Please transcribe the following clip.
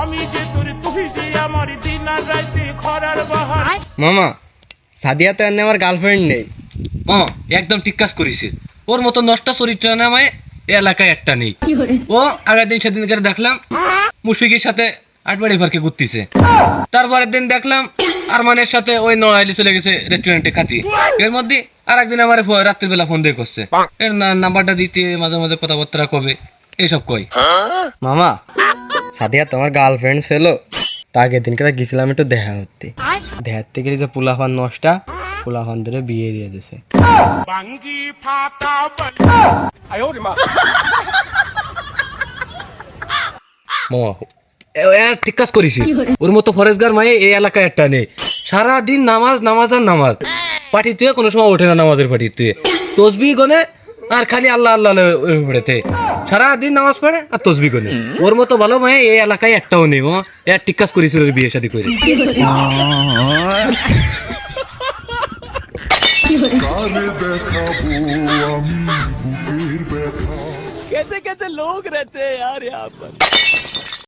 আমি যে তোর কহিছি আমার দিন আর রাইতে খরার বাহার। মামা সাদিয়া তো এনে আমার গার্লফ্রেন্ড নেই। ও একদম ঠিক কাজ করেছে। ওর মতো নষ্ট চরিত্র নামায় এ এলাকায় একটা নেই। ও আগের দিন সেদিন করে দেখলাম মুশফিকের সাথে আটবাড়ি পার্কে ঘুরতেছে। তারপরের দিন দেখলাম আরমানের সাথে ওই নড়াইলি চলে গেছে রেস্টুরেন্টে খাতি। এর মধ্যে আর একদিন আমার রাত্রিবেলা ফোন দিয়ে করছে। এর নাম্বারটা দিতে মাঝে মাঝে কথাবার্তা কবে এইসব কই মামা সাদিয়া, তোমার গার্লফ্রেন্ড ছিল? তা আগের দিনকে গেছিলাম একটু দেখা করতে। দেখাতে গেলে যে পুলাফান নষ্টা পুলাফান ধরে বিয়ে দিয়ে দিছে। ঠিক কাজ ওর মতো ফরেস্টগার মায়ে এই এলাকায় একটা নেই। সারাদিন নামাজ নামাজ আর নামাজ। পাটি তুই কোনো সময় ওঠে না নামাজের পাটি তুই তসবি গনে আর খালি আল্লাহ আল্লাহ পড়েতে সারাদিন নামাজ পড়ে আর তসবি গনে ওর মতো ভালো মায়ে এই এলাকায় একটাও নেই মামা এ আর ঠিক কাজ করেছিল ওর বিয়ে শাদী করে কারে দেখাবো আমি বুকের ব্যথা कैसे कैसे लोग रहते हैं यार यहाँ पर